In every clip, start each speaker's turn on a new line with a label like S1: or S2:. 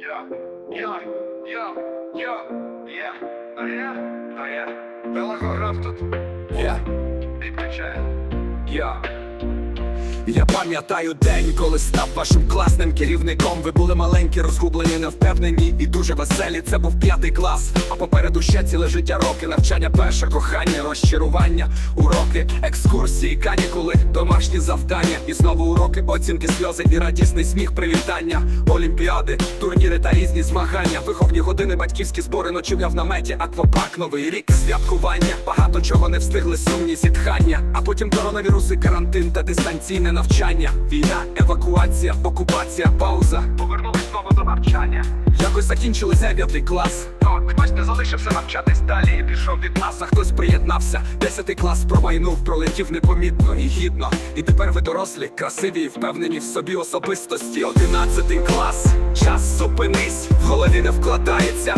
S1: Я, я, я, я, я,
S2: пам'ятаю день, коли став вашим класним керівником. Ви були маленькі, розгублені, невпевнені і дуже веселі. Це був п'ятий клас. А попереду ще ціле життя роки. Навчання, перше кохання, розчарування, уроки, екскурсії, канікули, домашні завдання. І знову уроки, оцінки, сльози і радісний сміх, привітання, олімпіади, турніри та різні змагання. Виховні години, батьківські збори, ночівля в наметі, аквапарк, новий рік, святкування. Багато чого не встигли, сумні зітхання. А потім коронавіруси, карантин та дистанційне навчання. Війна, евакуація, окупація, пауза.
S1: Повернулись знову до навчання.
S2: Якось закінчили дев'ятий клас.
S1: То хтось не залишився навчатись далі і пішов від нас.
S2: А хтось приєднався. Десятий клас промайнув, пролетів непомітно і гідно. І тепер ви дорослі, красиві і впевнені в собі особистості. Одинадцятий клас, час зупинись, в голові не вкладається.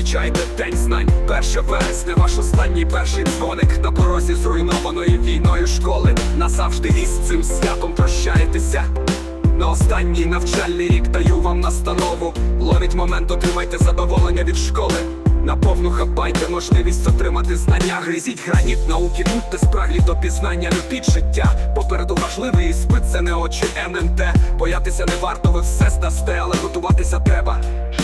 S2: Зустрічайте день знань, 1 вересня, ваш останній перший дзвоник на порозі зруйнованої війною школи. Назавжди із цим святом прощаєтеся. На останній навчальний рік даю вам настанову. Ловіть момент, отримайте задоволення від школи. Наповну хапайте можливість отримати знання. Гризіть граніт науки, будьте спраглі до пізнання, любіть життя. Попереду важливий іспит, це не очі ННТ. Боятися не варто, ви все здасте, але готуватися треба.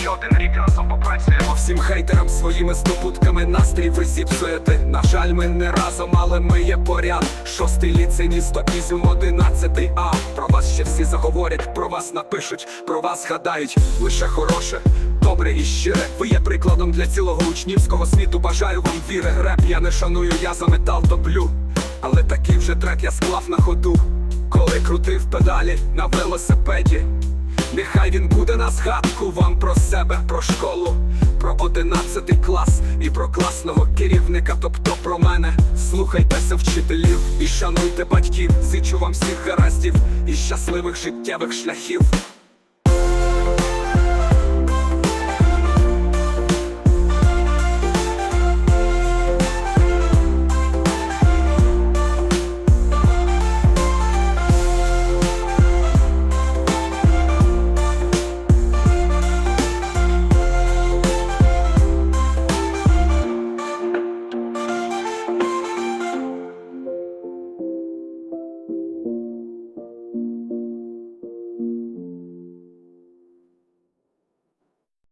S1: Один рік разом попрацюємо.
S2: Всім хейтерам своїми здобутками настрій ви зіпсуєте. На жаль, ми не разом, але ми є поряд. Шостий ліцей, місто Ізюм, одинадцятий А. Про вас ще всі заговорять, про вас напишуть, про вас гадають лише хороше. Добре і щире, ви є прикладом для цілого учнівського світу. Бажаю вам віри. Реп я не шаную, я за метал топлю. Але такий вже трек я склав на ходу. Коли крутив педалі на велосипеді. Нехай він буде на згадку вам про себе, про школу, про одинадцятий клас і про класного керівника, тобто про мене. Слухайтеся вчителів і шануйте батьків. Зичу вам всіх гараздів і щасливих життєвих шляхів.